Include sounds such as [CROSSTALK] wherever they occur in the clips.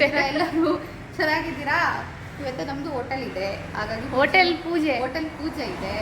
ಹೇಗಿದ್ದೀರಾ [LAUGHS] ಎಲ್ಲರೂ ಚೆನ್ನಾಗಿದ್ದೀರಾ? ಇವತ್ತು ನಮ್ದು ಹೋಟೆಲ್ ಇದೆ. ಹಾಗಾಗಿ ಹೋಟೆಲ್ ಪೂಜೆ. ಹೋಟೆಲ್ ಪೂಜೆ ಇದೆ.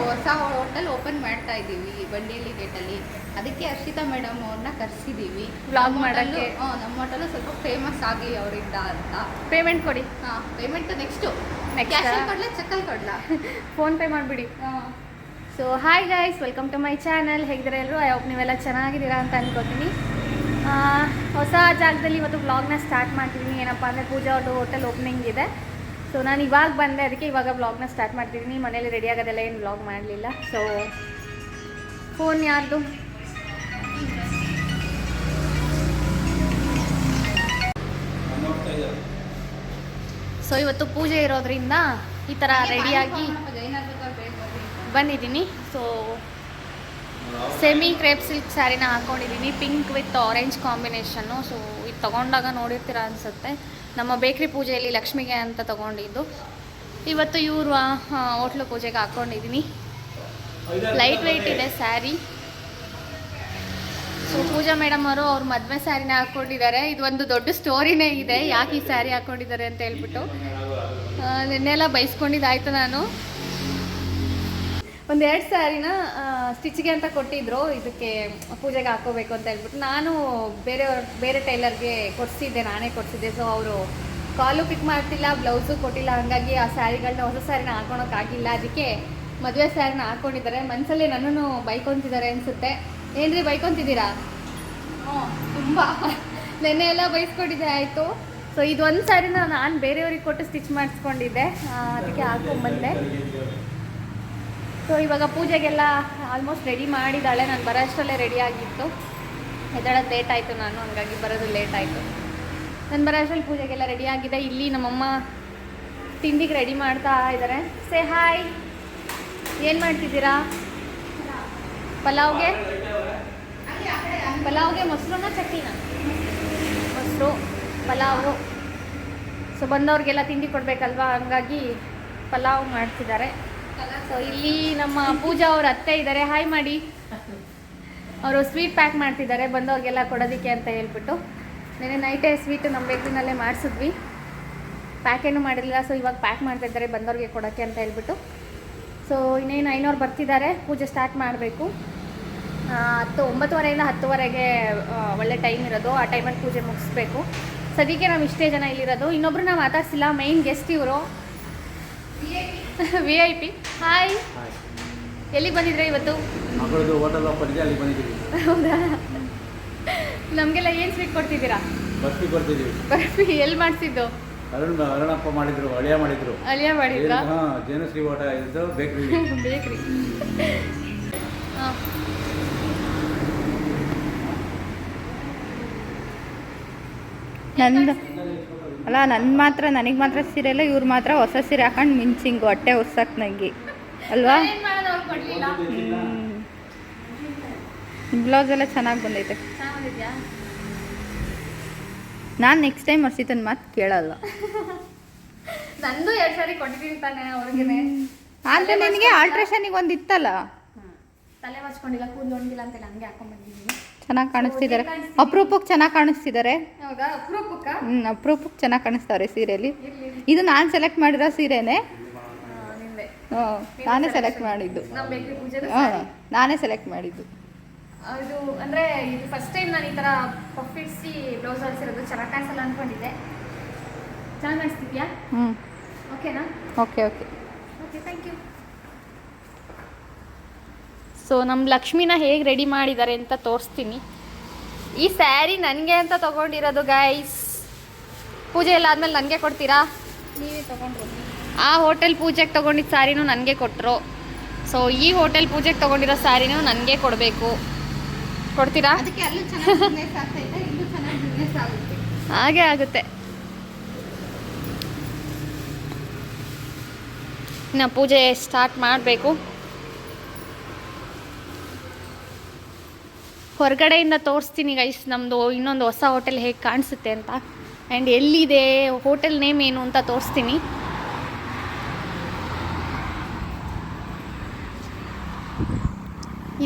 ಹೊಸ ಹೋಟೆಲ್ ಓಪನ್ ಮಾಡ್ತಾ ಇದ್ದೀವಿ ಬಂಡೇಲಿ ಗೇಟಲ್ಲಿ ಅದಕ್ಕೆ ಹರ್ಷಿತಾ ಮೇಡಮ್ ಅವ್ರನ್ನ ಕರ್ಸಿದೀವಿ ವ್ಲಾಗ್ hotel- ಮಾಡಕ್ಕೆ. ನಮ್ಮ ಹೋಟೆಲ್ ಸ್ವಲ್ಪ ಫೇಮಸ್ ಆಗಲಿ ಅವರಿಂದ ಅಂತ. ಪೇಮೆಂಟ್ ಕೊಡಿ. ಹಾಂ ಪೇಮೆಂಟ್ ನೆಕ್ಸ್ಟು Next ಕ್ಯಾಶ್ ಆ? ಕೊಡ್ಲಾ ಚೆಕ್ಕಲ್ಲಿ ಕೊಡ್ಲಾ? ಫೋನ್ ಪೇ ಮಾಡಿಬಿಡಿ. So hi guys welcome to my channel ಹೇಗಿದ್ದೀರಾ ಎಲ್ಲರೂ? ಐ ಹೋಪ್ ನೀವೆಲ್ಲ ಚೆನ್ನಾಗಿದ್ದೀರಾ ಅಂತ ಅನ್ಕೋತೀನಿ. ಹೊಸ ಜಾಗದಲ್ಲಿ ಇವತ್ತು ಬ್ಲಾಗ್ನ ಸ್ಟಾರ್ಟ್ ಮಾಡ್ತಿದ್ದೀನಿ ಏನಪ್ಪ ಅಂದರೆ ಪೂಜಾ ಅವ್ರದ್ದು ಹೋಟೆಲ್ ಓಪನಿಂಗ್ ಇದೆ. ಸೊ ನಾನು ಇವಾಗ ಬಂದೆ. ಅದಕ್ಕೆ ಇವಾಗ ಬ್ಲಾಗ್ನ ಸ್ಟಾರ್ಟ್ ಮಾಡ್ತಿದ್ದೀನಿ ಮನೇಲಿ ರೆಡಿ ಆಗೋದೆಲ್ಲ ಏನು ಬ್ಲಾಗ್ ಮಾಡಲಿಲ್ಲ. ಸೊ ಫೋನ್ ಯಾರ್ದು? ಸೊ ಇವತ್ತು ಪೂಜೆ ಇರೋದ್ರಿಂದ ಈ ಥರ ರೆಡಿಯಾಗಿ ಬಂದಿದ್ದೀನಿ. ಸೊ ಸೆಮಿ ಕ್ರೇಪ್ ಸಿಲ್ಕ್ ಸ್ಯಾರಿನ ಹಾಕೊಂಡಿದ್ದೀನಿ pink with orange combination so ಇದು ತೊಗೊಂಡಾಗ ನೋಡಿರ್ತೀರ ಅನಿಸುತ್ತೆ. ನಮ್ಮ ಬೇಕ್ರಿ ಪೂಜೆಯಲ್ಲಿ ಲಕ್ಷ್ಮಿಗೆ ಅಂತ ತೊಗೊಂಡಿದ್ದು. ಇವತ್ತು ಇವರು ಹೋಟ್ಲು ಪೂಜೆಗೆ ಹಾಕ್ಕೊಂಡಿದ್ದೀನಿ ಲೈಟ್ ವೆಯ್ಟ್ ಇದೆ ಸ್ಯಾರಿ ಸೊ ಪೂಜಾ ಮೇಡಮ್ ಅವರು ಅವ್ರ ಮದುವೆ ಸ್ಯಾರಿನ ಹಾಕ್ಕೊಂಡಿದ್ದಾರೆ ಇದು ಒಂದು ದೊಡ್ಡ ಸ್ಟೋರಿನೇ ಇದೆ. ಯಾಕೆ ಈ ಸ್ಯಾರಿ ಹಾಕ್ಕೊಂಡಿದ್ದಾರೆ ಅಂತ ಹೇಳ್ಬಿಟ್ಟು. ನಿನ್ನೆಲ್ಲ ಬೈಸ್ಕೊಂಡಿದ್ದಾಯ್ತು ನಾನು. ಒಂದೆರಡು ಸ್ಯಾರಿನ ಸ್ಟಿಚ್ಗೆ ಅಂತ ಕೊಟ್ಟಿದ್ರು, ಇದಕ್ಕೆ ಪೂಜೆಗೆ ಹಾಕೋಬೇಕು ಅಂತ ಹೇಳ್ಬಿಟ್ಟು ನಾನು ಬೇರೆಯವ್ರ, ಬೇರೆ ಟೈಲರ್ಗೆ ಕೊಡಿಸಿದ್ದೆ, ನಾನೇ ಕೊಡಿಸಿದ್ದೆ. ಸೊ ಅವರು ಕಾಲು ಪಿಕ್ ಮಾಡ್ತಿಲ್ಲ, ಬ್ಲೌಸು ಕೊಟ್ಟಿಲ್ಲ. ಹಾಗಾಗಿ ಆ ಸ್ಯಾರಿಗಳನ್ನ ಹೊಸ ಸ್ಯಾರಿನ ಹಾಕೊಳಕ್ಕಾಗಿಲ್ಲ ಅದಕ್ಕೆ ಮದುವೆ ಸ್ಯಾರಿನ ಹಾಕ್ಕೊಂಡಿದ್ದಾರೆ ಮನಸ್ಸಲ್ಲಿ ನನ್ನನ್ನು ಬೈಕೊಂತಿದ್ದಾರೆ ಅನಿಸುತ್ತೆ. ಏನ್ರಿ, ಬೈಕೊಂತಿದ್ದೀರಾ? ತುಂಬ. ನೆನ್ನೆ ಎಲ್ಲ ಬೈಸ್ಕೊಂಡಿದ್ದೆ, ಆಯಿತು. ಸೊ ಇದೊಂದು ಸ್ಯಾರಿನ ನಾನು ಬೇರೆಯವ್ರಿಗೆ ಕೊಟ್ಟು ಸ್ಟಿಚ್ ಮಾಡಿಸ್ಕೊಂಡಿದ್ದೆ. ಅದಕ್ಕೆ ಹಾಕೊಂಬಂದೆ. ಸೊ ಇವಾಗ ಪೂಜೆಗೆಲ್ಲ ಆಲ್ಮೋಸ್ಟ್ ರೆಡಿ ಮಾಡಿದ್ದಾಳೆ. ನಾನು ಬರೋ ಅಷ್ಟರಲ್ಲೇ ರೆಡಿ ಆಗಿತ್ತು. ಎದ್ದೇಳೋದು ಲೇಟ್ ಆಯಿತು ನಾನು, ಹಂಗಾಗಿ ಬರೋದು ಲೇಟ್ ಆಯಿತು. ನಾನು ಬರೋ ಪೂಜೆಗೆಲ್ಲ ರೆಡಿ ಆಗಿದೆ. ಇಲ್ಲಿ ನಮ್ಮಮ್ಮ ತಿಂಡಿಗೆ ರೆಡಿ ಮಾಡ್ತಾ ಇದ್ದಾರೆ ಸೇ ಹಾಯ್ ಏನು ಮಾಡ್ತಿದ್ದೀರಾ? ಪಲಾವ್ಗೆ? ಪಲಾವ್ಗೆ ಮೊಸರನ್ನ ಚಟ್ನಿನ ಮೊಸರು, ಪಲಾವು. ಸೊ ಬಂದವ್ರಿಗೆಲ್ಲ ತಿಂಡಿ ಕೊಡಬೇಕಲ್ವಾ? ಹಂಗಾಗಿ ಪಲಾವ್ ಮಾಡ್ತಿದ್ದಾರೆ. ಸೊ ಇಲ್ಲಿ ನಮ್ಮ ಪೂಜಾ ಅವ್ರ ಅತ್ತೆ ಇದ್ದಾರೆ ಹಾಯ್ ಮಾಡಿ ಅವರು ಸ್ವೀಟ್ ಪ್ಯಾಕ್ ಮಾಡ್ತಿದ್ದಾರೆ. ಬಂದವ್ರಿಗೆಲ್ಲ ಕೊಡೋದಕ್ಕೆ ಅಂತ ಹೇಳ್ಬಿಟ್ಟು. ನೆನೆ ನೈಟೇ ಸ್ವೀಟ್ ನಮ್ಮ ಬೇಕ್ರಿನಲ್ಲೇ ಮಾಡಿಸಿದ್ವಿ. ಪ್ಯಾಕ್ ಏನೂ ಮಾಡಿರಲಿಲ್ಲ. ಸೊ ಇವಾಗ ಪ್ಯಾಕ್ ಮಾಡ್ತಾ ಇದ್ದಾರೆ ಬಂದವ್ರಿಗೆ ಕೊಡೋಕ್ಕೆ ಅಂತ ಹೇಳ್ಬಿಟ್ಟು. ಸೊ ಇನ್ನೇನು ಐನೂರು ಬರ್ತಿದ್ದಾರೆ. ಪೂಜೆ ಸ್ಟಾರ್ಟ್ ಮಾಡಬೇಕು. ಹತ್ತು, ಒಂಬತ್ತುವರೆಯಿಂದ ಹತ್ತುವರೆಗೆ ಒಳ್ಳೆ ಟೈಮ್ ಇರೋದು. ಆ ಟೈಮಲ್ಲಿ ಪೂಜೆ ಮುಗಿಸ್ಬೇಕು. ಸದ್ಯಕ್ಕೆ ನಾವು ಇಷ್ಟೇ ಜನ ಇಲ್ಲಿರೋದು. ಇನ್ನೊಬ್ರು ನಾವು ಮಾತಾಡ್ಸಿಲ್ಲ. ಮೈನ್ ಗೆಸ್ಟ್ ಇವರು. [LAUGHS] ವಿ ಐ ಪಿ ಹಾಯ್ ಎಲ್ಲಿಗೆ ಬಂದಿದ್ರೆ ಇವತ್ತು? ಮಗಳದು ಹೋಟೆಲ್ ಓಪನ್ ಇದೆ ಅಲ್ಲಿ ಬಂದಿದ್ದೀವಿ. ಹೌದಾ? ನಮಗೆಲ್ಲ ಏನು ಸ್ವೀಟ್ ಕೊಡ್ತಿದ್ದೀರಾ? ಬರ್ಫಿ ಬರ್ತಿದ್ದೀವಿ ಬರ್ಫಿ ಎಲ್ಲಿ ಮಾಡಿಸಿದ್ದು? ಅರುಣ್ ಅರುಣಪ್ಪ ಮಾಡಿದ್ರು ಅಳಿಯ ಮಾಡಿದ್ರು. ಅಳಿಯ ಮಾಡಿದ್ರಾ? ಹಾಂ ಜೇನುಶ್ರೀ ಹೋಟೆಲ್ ಇದು ಬೇಕ್ರಿ ಬೇಕ್ರಿ ಹಾಂ. ನಂದು ಅಲ್ಲ ನನ್ನ ಮಾತ್ರ ನನಗೆ ಮಾತ್ರ ಸೀರೆ ಇಲ್ಲ ಇವ್ರು ಮಾತ್ರ ಹೊಸ ಸೀರೆ ಹಾಕೊಂಡು ಮಿಂಚಿಂಗು ಹೊಟ್ಟೆ ಹೊಸಕ್ ನಂಗೆ. ಅಲ್ವಾ? ಬ್ಲೌಸ್ ಎಲ್ಲ ಚೆನ್ನಾಗಿ ಬಂದೈತೆ. ನಾನು ನೆಕ್ಸ್ಟ್ ಟೈಮ್ ಹರ್ಷಿತನ ಮಾತು ಕೇಳಲ್ಲ. ನಂದು ಎರಡು ಸಾರಿ ಕೊಟ್ಟಿದ್ದೀನಿ ತಾನೆ ಅವ್ರಿಗೆ ಆದರೆ ನಿನಗೆ ಆಲ್ಟ್ರೇಷನಿಗೆ ಒಂದು ಇತ್ತಲ್ಲ? ತಲೆ ಬಾಚ್ಕೊಂಡಿಲ್ಲ ಕೂದಲು ಒಣಗಿಲ್ಲ ಅಂತ ಹಂಗೆ ಹಾಕೊಂಡ್ ಬಂದಿದ್ದೀನಿ. ಚೆನ್ನಾಗಿ ಕಾಣಿಸ್ತಿದ್ದಾರೆ. ಅಪರೂಪಕ್ಕೆ ಚೆನ್ನಾಗಿ ಕಾಣಿಸ್ತಿದ್ದಾರೆ. ಹ್ಞೂ ಅಪರೂಪಕ್ಕೆ? ಚೆನ್ನಾಗಿ ಕಾಣಿಸ್ತಾರೆ ಸೀರೆಯಲ್ಲಿ ಇದು ನಾನು ಸೆಲೆಕ್ಟ್ ಮಾಡಿರೋ ಸೀರೆನೇ? ಹ್ಞೂ ನಾನೇ ಸೆಲೆಕ್ಟ್ ಮಾಡಿದ್ದು. ಹ್ಞೂ ನಾನೇ ಸೆಲೆಕ್ಟ್ ಮಾಡಿದ್ದು. ಇದು ಅಂದ್ರೆ ಇದು ಫಸ್ಟ್ ಟೈಮ್ ನಾನು ಈ ತರ ಪಫಿಡ್ಸಿ ಬ್ಲೌಸ್ ಹೊಲಿಸಿರೋದು. ಚೆನ್ನಾಗಿ ಕಾಣಿಸಲ್ಲ ಅನ್ಕೊಂಡಿದ್ದೆ. ಚೆನ್ನಾಗಿ ಕಾಣಿಸ್ತಿದ್ಯಾ? ಹ್ಞೂ ಓಕೆನಾ ಓಕೆ ಓಕೆ ಓಕೆ ಸೊ ನಮ್ಮ ಲಕ್ಷ್ಮಿನ ಹೇಗೆ ರೆಡಿ ಮಾಡಿದ್ದಾರೆ ಅಂತ ತೋರಿಸ್ತೀನಿ. ಈ ಸ್ಯಾರಿ ನನಗೆ ಅಂತ ತೊಗೊಂಡಿರೋದು ಗೈಸ್ ಪೂಜೆ ಎಲ್ಲ ಆದಮೇಲೆ ನನಗೆ ಕೊಡ್ತೀರಾ? ನೀವೇ ತೊಗೊಂಡ್ರಿ. ಆ ಹೋಟೆಲ್ ಪೂಜೆಗೆ ತೊಗೊಂಡಿದ್ದ ಸ್ಯಾರಿನೂ ನನಗೆ ಕೊಟ್ಟರು ಸೊ ಈ ಹೋಟೆಲ್ ಪೂಜೆಗೆ ತೊಗೊಂಡಿರೋ ಸ್ಯಾರಿನೂ ನನಗೆ ಕೊಡಬೇಕು. ಕೊಡ್ತೀರಾ? ಹಾಗೆ ಆಗುತ್ತೆ. ಇನ್ನು ಪೂಜೆ ಸ್ಟಾರ್ಟ್ ಮಾಡಬೇಕು. ಹೊರಗಡೆಯಿಂದ ತೋರಿಸ್ತೀನಿ ಗೈಸ್ ನಮ್ಮದು ಇನ್ನೊಂದು ಹೊಸ ಹೋಟೆಲ್ ಹೇಗೆ ಕಾಣಿಸುತ್ತೆ ಅಂತ. ಆ್ಯಂಡ್ ಎಲ್ಲಿದೆ ಹೋಟೆಲ್ ನೇಮ್ ಏನು ಅಂತ ತೋರಿಸ್ತೀನಿ.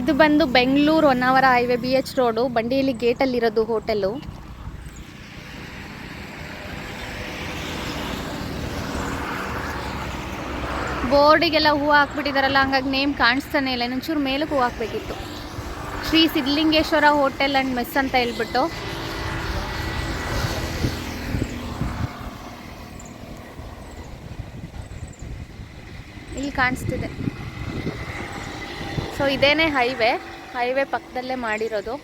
ಇದು ಬಂದು Bengaluru Honnavar highway B H road ಬಂಡಿಯಲ್ಲಿ ಗೇಟಲ್ಲಿರೋದು ಹೋಟೆಲು ಬೋರ್ಡಿಗೆಲ್ಲ ಹೂವು ಹಾಕ್ಬಿಟ್ಟಿದಾರಲ್ಲ, ಹಂಗಾಗಿ ನೇಮ್ ಕಾಣಿಸ್ತಾನೆ ಇಲ್ಲ, ಇನ್ನೊಂಚೂರು ಮೇಲಕ್ಕೆ ಹೂವು ಹಾಕ್ಬೇಕಿತ್ತು. Shri Siddhalingeshwara hotel and mess ಅಂತ ಹೇಳ್ಬಿಟ್ಟು. ಇಲ್ಲಿ ಕಾಣಿಸ್ತಿದೆ. ಸೊ ಇದೇನೆ ಹೈವೇ ಹೈವೇ ಪಕ್ಕದಲ್ಲೇ ಮಾಡಿರೋದು.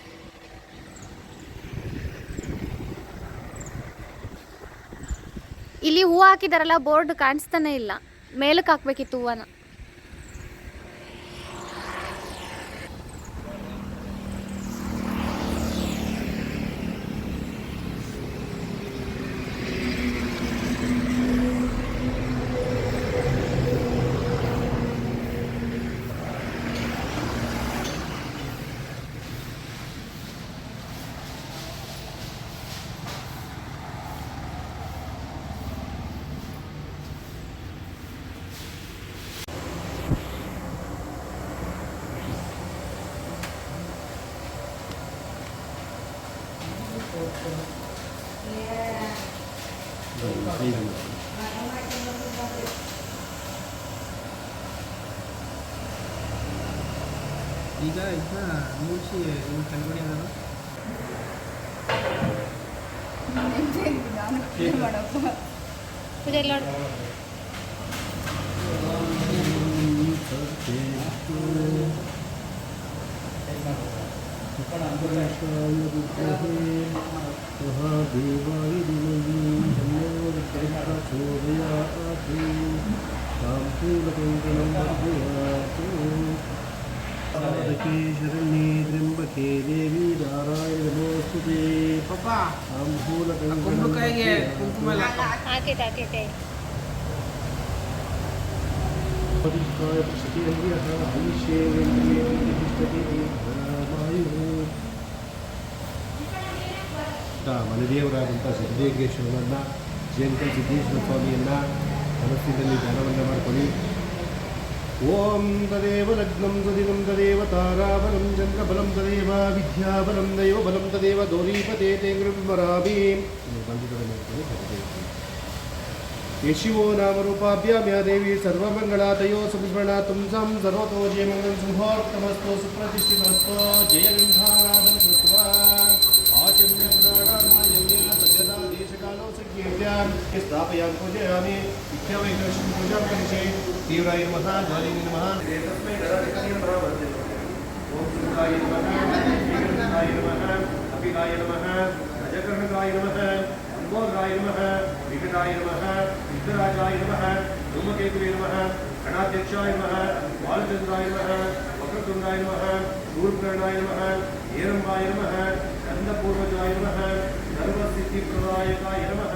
ಇಲ್ಲಿ ಹೂವು ಹಾಕಿದಾರಲ್ಲ ಬೋರ್ಡ್ ಕಾಣಿಸ್ತಾನೆ ಇಲ್ಲ. ಮೇಲಕ್ಕೆ ಹಾಕ್ಬೇಕಿತ್ತು ಹೂವನ. ಈಗ ಇದನ್ನ ಮುಗಿಸಿ ಇವ್ರು ಕೆಳಗಡೆ ಏನಾದ್ರು ಪೂಜೆ ಎಲ್ಲ ಶರಣ್ಯೇ ತ್ರ್ಯಂಬಕೆ ದೇವಿ ನಾರಾಯಣ ನಮೋಸ್ತುತೆ ಪಾಪ ಕುಂಬಳಕಾಯಿಗೆ ಕುಂಕುಮ ಎಲ್ಲ ಹಾಕು. ಹಾಕೈತೆ ಹಾಕೈತೆ ಮನೆದೇವರಾದಂಥ ಸಿದ್ದೇಶ್ವರನನ್ನ ಜೇಂಕಲ್ ಸಿದ್ದೇಶ್ವರ ಸ್ವಾಮಿಯನ್ನ ಮನಸ್ಸಿನಲ್ಲಿ ಧ್ಯಾನವನ್ನು ಮಾಡಿಕೊಳ್ಳಿ. ಓಂ ತದೇವ ಲಗ್ನಂ ತದಿವಂ ತದೇವ ತಾರಾಬಲಂ ಚಂದ್ರಬಲಂ ತದೇವ ವಿದ್ಯಾಬಲಂ ದೈವ ಬಲಂ ತದೇವ ದೌರೀಪತೆ ತೇ ಗೃಹ್ಮರಾಮಿ ಯಶಿವೋ ನಾಮರೂಪಾಭ್ಯಾಂ ಯಾ ದೇವಿ ಸರ್ವಮಂಗಳಾತಯೋ ಸುಸ್ಮರಣಾತುಂ ಸಂ ಸರ್ವತೋ ಜಯಮಂಗಲ ಶುಭೋತ್ತಮಸ್ತು ಜಯ ಜಯಗಂಧಾನಾದಂ ಸಂಕೀರ್ತ್ಯಾಂ ಸ್ಥಾಪಯಾಂ ಪೂಜಯಾಮಿ ಇತ್ಯವೈಕಲಕ್ಷ್ಮಿ ಪೂಜಾಂ ಕರಿಷೆ ತೀವ್ರಾಯ ನಮಃ ಜ್ವಾಲಿ ನಮಃ ತಸ್ಮೈ ಗಣಾಧಿಪತಿಯ ನಮಃ ವಂದನೆ. ಓಂ ಸುಂದಾಯ ನಮಃ ಶ್ರೀಗಂಧಾಯ ನಮಃ ಅಪಿಗಾಯ ನಮಃ ಅಜಕರ್ಣಕಾಯ ನಮಃ ಅಂಬೋಧರಾಯ ನಮಃ ವಿಕಟಾಯ ನಮಃ ವಿಘ್ನರಾಜಾಯ ನಮಃ ಧೂಮಕೇತುವೆ ನಮಃ ಗಣಾಧ್ಯಕ್ಷಾಯ ನಮಃ ಬಾಲಚಂದ್ರಾಯ ನಮಃ ವಕ್ರತುಂಡಾಯ ನಮಃ ಶೂರ್ಕರ್ಣಾಯ ನಮಃ ಹೇರಂಬಾಯ ನಮಃ ಗಂಧಪೂರ್ವಜಾಯ ನಮಃ ಸರ್ವಸಿದ್ಧಿಪ್ರದಾಯಕಾಯ ನಮಃ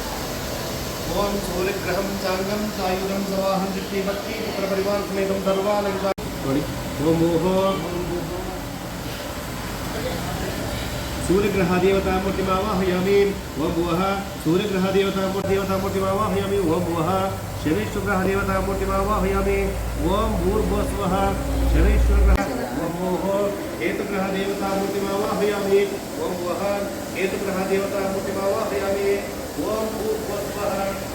ओम सूर्य चांगम सायुधम सवाहम शक्ति भक्ति पुत्र परिवार समेतम सर्वालंकार ओम ओहो सूर्यग्रहादेवता मूर्तिमावाहयामि ओम वः सूर्यग्रहदेवता मूर्तिदेवता मूर्तिमावाहयामि ओम वः शनैश्वरग्रहदेवता मूर्तिमावाहयामि ओम भूर्भुवस्वः। शनैश्वरग्रह ओमोः हेतुग्रहदेवता मूर्तिमावाहयामि ओम वः हेतुग्रहदेवता मूर्तिमावाहयामि ওয়াকুফ ওয়াল পাহাড়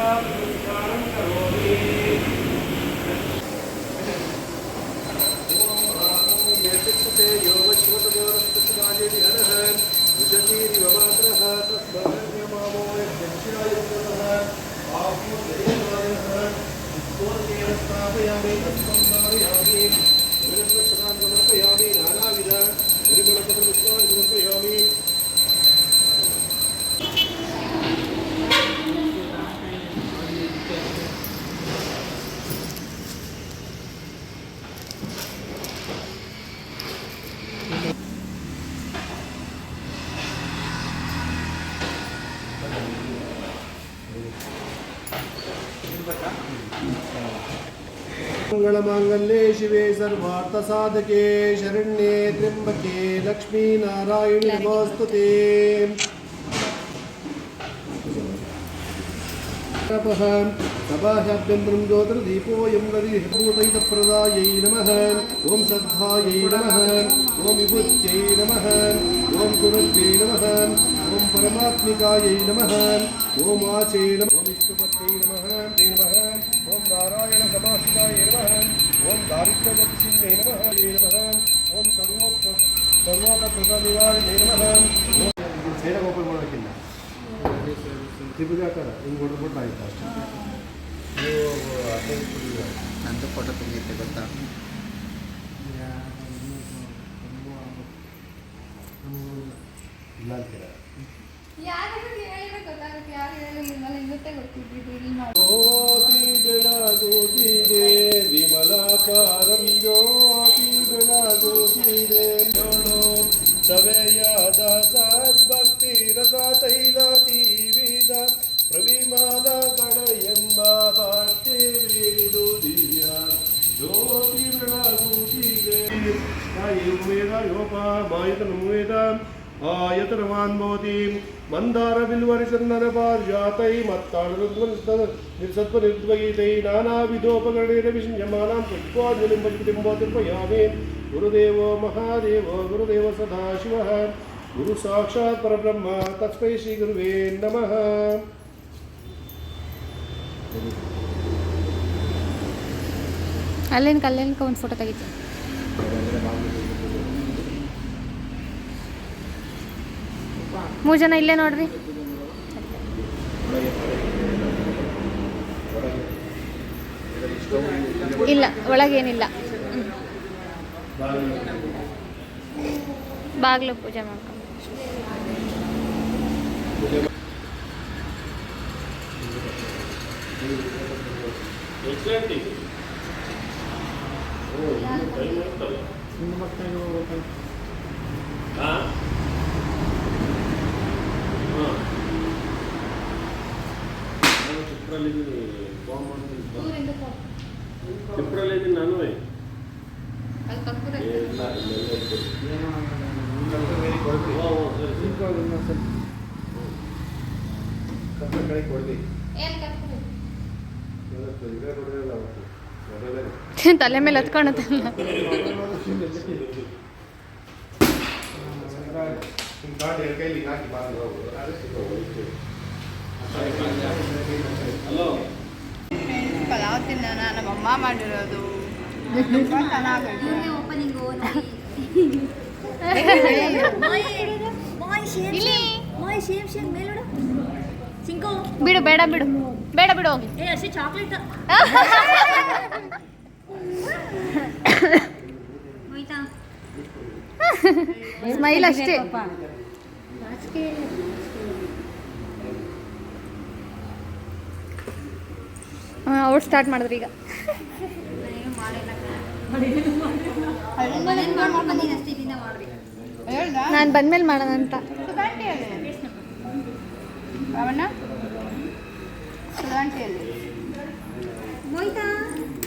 का पुरस्कार करो सर्वमङ्गलमाङ्गल्ये शिवे सर्वार्थसाधके शरण्ये त्र्यम्बके लक्ष्मीनारायणे नमोऽस्तुते तपः तपाशाभ्यन्तरं ज्योतिर्दीपोऽयं दधिपूतैतप्रदायै नमः ॐ श्रद्धायै नमः ॐ विभुत्यै नमः ॐ गुरुत्यै नमः ॐ परमात्मिकायै नमः ॐ आचे नमः ತ್ರಿಭುಜಾಕಾರ ಹಿಂಗೆ ಹೊಡೆದ್ಬಿಟ್ಟು ಆಯ್ತು ಅಷ್ಟೇ. ನಂದು ಫೋಟೋ ತೆಗೆಯುತ್ತೆ ಗೊತ್ತಾ? ಇಲ್ಲ. ಅಂತೀರ ಜ್ಯೋತಿ ನೋಡು ಸವೆಯಾದ ಮತ್ತಾಳಸತ್ವ ನಿರ್ದ್ವೈತೈ ನಾನಾ ವಿಧೋಪಕರಣೇನ ವಿಷಯಮಾನಾಂ ಪುಷ್ಪಾಂಜಲಿಂ ಪುಷ್ಪತಿಂಬೋತಿರ್ಪಯಾಮಿ ಗುರುದೇವೋ ಮಹಾದೇವೋ ಗುರುದೇವ ಸದಾಶಿವಃ ಗುರು ಸಾಕ್ಷಾತ್ ಪರಬ್ರಹ್ಮ. ತಸ್ಮೈ ಶ್ರೀ ಗುರುವೇ ನಮಃ. ಅಲ್ಲೇನು ಕಲ್ಲೇನ್ಕ ಒಂದು ಫೋಟೋ ತೆಗಿತೀನಿ ಮೂರು ಜನ ಇಲ್ಲೇ ನೋಡ್ರಿ. ಇಲ್ಲ ಒಳಗೇನಿಲ್ಲ. ಬಾಗಿಲು ಪೂಜೆ ಮಾಡ್ಕೊಂಡು ನಾನು ಅಲ್ಲಿ ಕರ್ಪೂರ ಏನು ಕರ್ಪೂರ ತಲೆ ಮೇಲೆ ಹತ್ಕೊಳತ್ತಲ್ಲ ಪಲಾವ್ ತಿನ್ನೋಣ ನಮ್ಮಮ್ಮ ಮಾಡಿರೋದು ತುಂಬ ಚೆನ್ನಾಗೈತೆ ಇಲ್ಲಿ ಮಾಯ್ ಶೇಮ್ ಶೇಮ್ ಮೇಲೋಡು ಚಿಂಕು ಬಿಡು ಬೇಡ ಬಿಡು. ಬೇಡ ಬಿಡು. ಏ ಅಷ್ಟೇ ಚಾಕ್ಲೇಟ್ ಹೋಯ್ತಾ ಸ್ಮೈಲ್ ಅಷ್ಟೇ. ಅವ್ರು ಸ್ಟಾರ್ಟ್ ಮಾಡಿದ್ರು ಈಗ. ನೀನು ಅಷ್ಟೇ ಇಲ್ಲಿಂದ ಮಾಡ್ರಿ ಹೇಳ್ದ ನಾನು ಬಂದ್ಮೇಲೆ ಮಾಡೋಣ ಅಂತ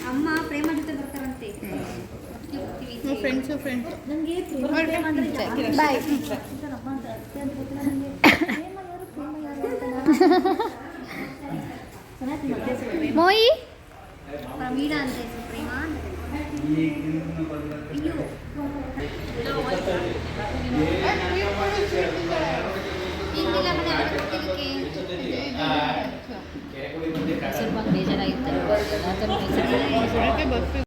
ಅಮ್ಮ ಪ್ರೇಮ ಜೊತೆ ಫ್ರೆಂಡ್ಸು ಫ್ರೆಂಡ್ಸ್ ನನಗೆ ಪ್ರೇಮ ಅಂದ್ರೆ ಜಾಸ್ತಿ ಇಷ್ಟ. ಬಾಯ್ ಸರ್, ಅಮ್ಮ ಅಂತ ಅತ್ತೆ ಅಂತ ಗೊತ್ತಿಲ್ಲ ನನಗೆ. ಪ್ರೇಮ ಯಾರು ಪ್ರೇಮ ಯಾರು ಅಂತ ಚೆನ್ನಾಗಿ ಮತ್ತೆ ಹೆಸರು ಪ್ರೇಮ. ಮೋಯಿ ಪ್ರಮೀಳಾ ಅಂತ ಹೆಸರು ಪ್ರೇಮ ಅಂತ. ಇನ್ನು ಹಿಂದಿಲ್ಲ ಮನೆ ಅದಕ್ಕೆ ಗೊತ್ತಿದ್ದಕ್ಕೆ. ಸ್ವಲ್ಪ ಬೇಜಾರಾಗಿತ್ತು ಬಸ್ಸಿಗೆ